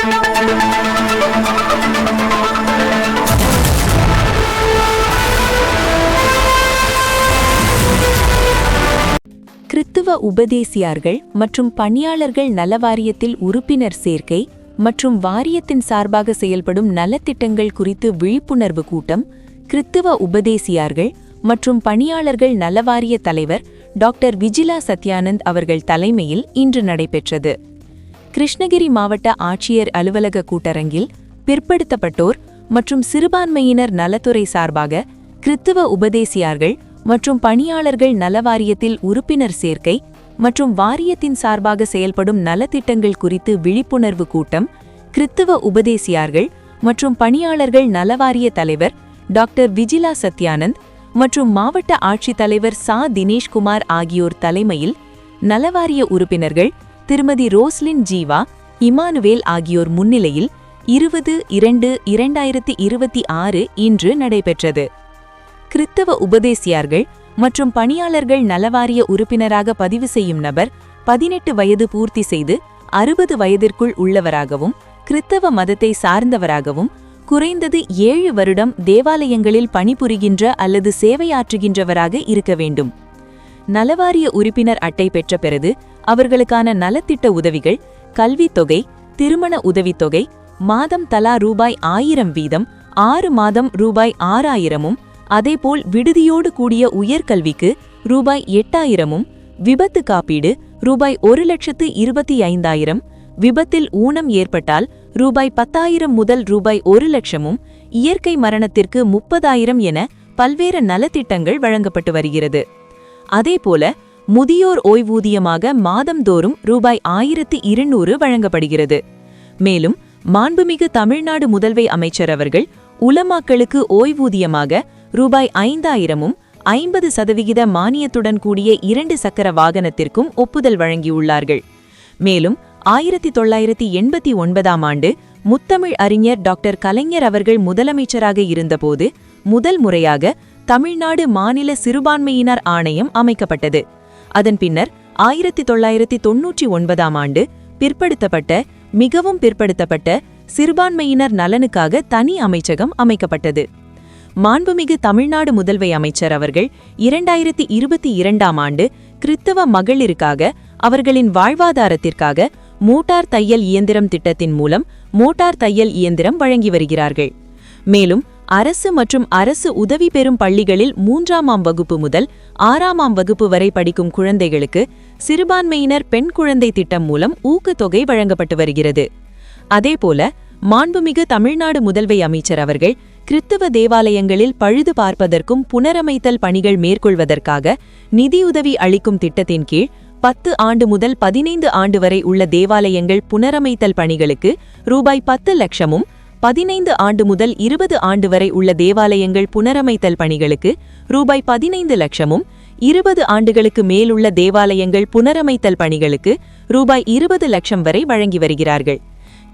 கிறித்துவ உபதேசியார்கள் மற்றும் பணியாளர்கள் நல வாரியத்தில் உறுப்பினர் சேர்க்கை மற்றும் வாரியத்தின் சார்பாக செயல்படும் நலத்திட்டங்கள் குறித்து விழிப்புணர்வு கூட்டம் கிறித்துவ உபதேசியார்கள் மற்றும் பணியாளர்கள் நலவாரிய தலைவர் டாக்டர் விஜிலா சத்யானந்த் அவர்கள் தலைமையில் இன்று நடைபெற்றது. கிருஷ்ணகிரி மாவட்ட ஆட்சியர் அலுவலக கூட்டரங்கில் பிற்படுத்தப்பட்டோர் மற்றும் சிறுபான்மையினர் நலத்துறை சார்பாக கிறித்துவ உபதேசியார்கள் மற்றும் பணியாளர்கள் நலவாரியத்தில் உறுப்பினர் சேர்க்கை மற்றும் வாரியத்தின் சார்பாக செயல்படும் நலத்திட்டங்கள் குறித்து விழிப்புணர்வு கூட்டம் கிறித்துவ உபதேசியார்கள் மற்றும் பணியாளர்கள் நலவாரிய தலைவர் டாக்டர் விஜிலா சத்யானந்த் மற்றும் மாவட்ட ஆட்சித்தலைவர் சா. தினேஷ்குமார் ஆகியோர் தலைமையில் நலவாரிய உறுப்பினர்கள் திருமதி ரோஸ்லின் ஜீவா இமானுவேல் ஆகியோர் முன்னிலையில் இருபது இரண்டு இரண்டாயிரத்தி இருபத்தி ஆறு இன்று நடைபெற்றது. கிறித்தவ உபதேசியார்கள் மற்றும் பணியாளர்கள் நலவாரிய உறுப்பினராக பதிவு செய்யும் நபர் பதினெட்டு வயது பூர்த்தி செய்து அறுபது வயதிற்குள் உள்ளவராகவும் கிறித்தவ மதத்தை சார்ந்தவராகவும் குறைந்தது ஏழு வருடம் தேவாலயங்களில் பணிபுரிகின்ற அல்லது சேவையாற்றுகின்றவராக இருக்க வேண்டும். நலவாரிய உறுப்பினர் அட்டை பெற்ற பிறகு அவர்களுக்கான நலத்திட்ட உதவிகள் கல்வித் தொகை திருமண உதவித்தொகை மாதம் தலா ரூபாய் ஆயிரம் வீதம் ஆறு மாதம் ரூபாய் ஆறாயிரமும் அதேபோல் விடுதியோடு கூடிய உயர்கல்விக்கு ரூபாய் எட்டாயிரமும் விபத்து காப்பீடு ரூபாய் ஒரு லட்சத்து இருபத்தி ஐந்தாயிரம் விபத்தில் ஊனம் ஏற்பட்டால் ரூபாய் பத்தாயிரம் முதல் ரூபாய் ஒரு லட்சமும் இயற்கை மரணத்திற்கு முப்பதாயிரம் என பல்வேறு நலத்திட்டங்கள் வழங்கப்பட்டு வருகிறது. அதேபோல முதியோர் ஓய்வூதியமாக மாதந்தோறும் ரூபாய் ஆயிரத்தி இருநூறு வழங்கப்படுகிறது. மேலும் மாண்புமிகு தமிழ்நாடு முதல்வை அமைச்சர் அவர்கள் உலமாக்களுக்கு ஓய்வூதியமாக ரூபாய் ஐந்தாயிரமும் ஐம்பது சதவிகித மானியத்துடன் கூடிய இரண்டு சக்கர வாகனத்திற்கும் ஒப்புதல் வழங்கியுள்ளார்கள். மேலும் ஆயிரத்தி தொள்ளாயிரத்தி எண்பத்தி ஒன்பதாம் ஆண்டு முத்தமிழ் அறிஞர் டாக்டர் கலைஞர் அவர்கள் முதலமைச்சராக இருந்தபோது முதல் முறையாக தமிழ்நாடு மாநில சிறுபான்மையினர் ஆணையம் அமைக்கப்பட்டது. அதன் பின்னர் ஆயிரத்தி தொள்ளாயிரத்தி தொன்னூற்றி ஒன்பதாம் ஆண்டு பிற்படுத்தப்பட்ட மிகவும் பிற்படுத்தப்பட்ட சிறுபான்மையினர் நலனுக்காக தனி அமைச்சகம் அமைக்கப்பட்டது. மாண்புமிகு தமிழ்நாடு முதல்வை அமைச்சர் அவர்கள் இரண்டாயிரத்தி இருபத்தி இரண்டாம் ஆண்டு கிறித்தவ மகளிருக்காக அவர்களின் வாழ்வாதாரத்திற்காக மோட்டார் தையல் இயந்திரம் திட்டத்தின் மூலம் மோட்டார் தையல் இயந்திரம் வழங்கி வருகிறார்கள். மேலும் அரசு மற்றும் அரசு உதவி பெறும் பள்ளிகளில் மூன்றாமாம் வகுப்பு முதல் ஆறாமாம் வகுப்பு வரை படிக்கும் குழந்தைகளுக்கு சிறுபான்மையினர் பெண் குழந்தை திட்டம் மூலம் ஊக்கத்தொகை வழங்கப்பட்டு வருகிறது. அதேபோல மாண்புமிகு தமிழ்நாடு முதல்வை அமைச்சர் அவர்கள் கிறித்தவ தேவாலயங்களில் பழுது பார்ப்பதற்கும் புனரமைத்தல் பணிகள் மேற்கொள்வதற்காக நிதியுதவி அளிக்கும் திட்டத்தின் கீழ் பத்து ஆண்டு முதல் பதினைந்து ஆண்டு வரை உள்ள தேவாலயங்கள் புனரமைத்தல் பணிகளுக்கு ரூபாய் பத்து லட்சமும் பதினைந்து ஆண்டு முதல் இருபது ஆண்டு வரை உள்ள தேவாலயங்கள் புனரமைத்தல் பணிகளுக்கு ரூபாய் பதினைந்து லட்சமும் இருபது ஆண்டுகளுக்கு மேலுள்ள தேவாலயங்கள் புனரமைத்தல் பணிகளுக்கு ரூபாய் இருபது லட்சம் வரை வழங்கி வருகிறார்கள்.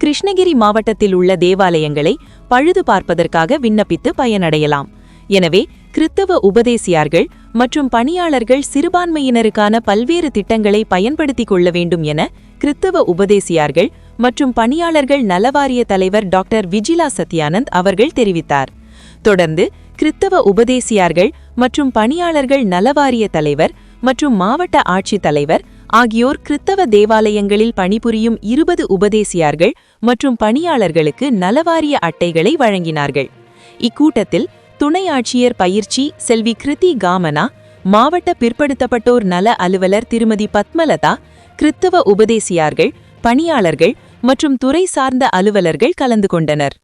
கிருஷ்ணகிரி மாவட்டத்தில் உள்ள தேவாலயங்களை பழுது பார்ப்பதற்காக விண்ணப்பித்து பயனடையலாம். எனவே கிறித்தவ உபதேசியார்கள் மற்றும் பணியாளர்கள் சிறுபான்மையினருக்கான பல்வேறு திட்டங்களை பயன்படுத்திக் கொள்ள வேண்டும் என கிறித்தவ உபதேசியார்கள் மற்றும் பணியாளர்கள் நலவாரிய தலைவர் டாக்டர் விஜிலா சத்யானந்த் அவர்கள் தெரிவித்தார். தொடர்ந்து கிறித்தவ உபதேசியார்கள் மற்றும் பணியாளர்கள் நலவாரிய தலைவர் மற்றும் மாவட்ட ஆட்சித் தலைவர் ஆகியோர் கிறித்தவ தேவாலயங்களில் பணிபுரியும் இருபது உபதேசியார்கள் மற்றும் பணியாளர்களுக்கு நலவாரிய அட்டைகளை வழங்கினார்கள். இக்கூட்டத்தில் துணை ஆட்சியர் பயிற்சி செல்வி கிருதி காமனா மாவட்ட பிற்படுத்தப்பட்டோர் நல அலுவலர் திருமதி பத்மலதா கிறித்தவ உபதேசியார்கள் பணியாளர்கள் மற்றும் துறை சார்ந்த அலுவலர்கள் கலந்து கொண்டனர்.